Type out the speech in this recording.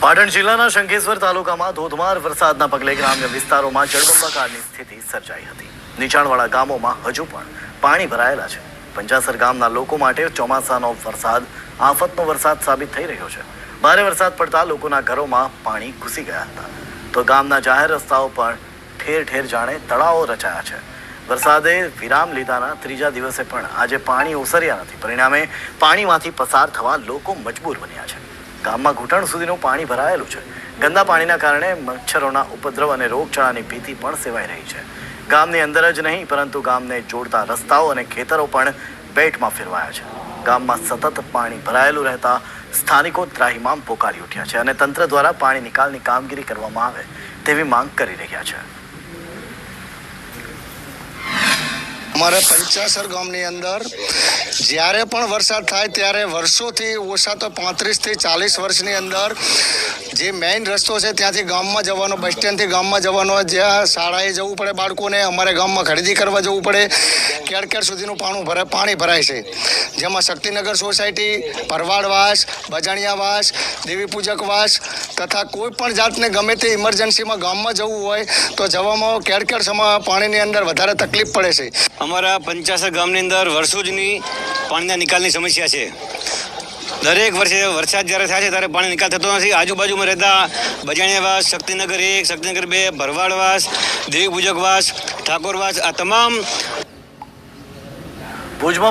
પાટણ જિલ્લાના શંખેશ્વર તાલુકામાં ધોધમાર વરસાદના પગલે ગ્રામ્ય વિસ્તારોમાં જળબંબાકારની સ્થિતિ સર્જાઈ હતી. નીચાણવાળા ગામોમાં હજુ પણ પાણી ભરાયેલા છે. પંચાસર ગામના લોકો માટે ચોમાસાનો વરસાદ, આફતનો વરસાદ સાબિત થઈ રહ્યો છે. ભારે વરસાદ પડતા લોકોના ઘરોમાં પાણી ઘૂસી ગયા હતા. તો ગામના જાહેર રસ્તાઓ પણ ઠેર ઠેર જાણે તળાવો રચાયા છે. વરસાદે વિરામ લીધાના ત્રીજા દિવસે પણ આજે પાણી ઓસર્યા નથી. પરિણામે પાણીમાંથી પસાર થવા લોકો મજબૂર બન્યા છે. ગામમાં ઘૂંટણ સુધીનું પાણી ભરાયેલું છે. ગંદા પાણીના કારણે મચ્છરોના ઉપદ્રવ અને રોગચાળાની ભીતિ પણ સેવાઈ રહી છે. ગામની અંદર જ નહીં, પરંતુ ગામને જોડતા રસ્તાઓ અને ખેતરો પણ બેટમાં ફેરવાયા છે. ગામમાં સતત પાણી ભરાયેલું રહેતા સ્થાનિકો ત્રાહિમામ પોકારી ઉઠ્યા છે અને તંત્ર દ્વારા પાણી નિકાલની કામગીરી કરવામાં આવે તેવી માંગ કરી રહ્યા છે. અમારે પંચાસર ગામની અંદર જ્યારે પણ વરસાદ થાય ત્યારે વર્ષોથી ઓછા તો પાંત્રીસથી ચાલીસ વર્ષની અંદર જે મેઇન રસ્તો છે ત્યાંથી ગામમાં જવાનો બસ સ્ટેન્ડથી ગામમાં જવાનો, જ્યાં શાળાએ જવું પડે બાળકોને, અમારે ગામમાં ખરીદી કરવા જવું પડે. કેડ કેડ સુધીનું પાણું ભરાય, પાણી ભરાય છે. જેમાં શક્તિનગર સોસાયટી પરવાડવાસ બજાણિયાવાસ દેવી પૂજકવાસ તથા કોઈ પણ જાતને ગમે તે ઇમરજન્સીમાં ગામમાં જવું હોય તો જવામાં કેડ કેડ સમા પાણીની અંદર વધારે તકલીફ પડે છે. અમારા પંચાસર ગામની અંદર વર્ષો પાણીના નિકાલની સમસ્યા છે. દરેક વર્ષે વરસાદ જ્યારે થાય છે ત્યારે પાણી નિકાલ થતો નથી. આજુબાજુમાં રહેતા બજાણિયાવાસ શક્તિનગર એક, શક્તિનગર બે ભરવાડવાસ દેવી પૂજકવાસ ઠાકોરવાસ આ તમામ বুঝব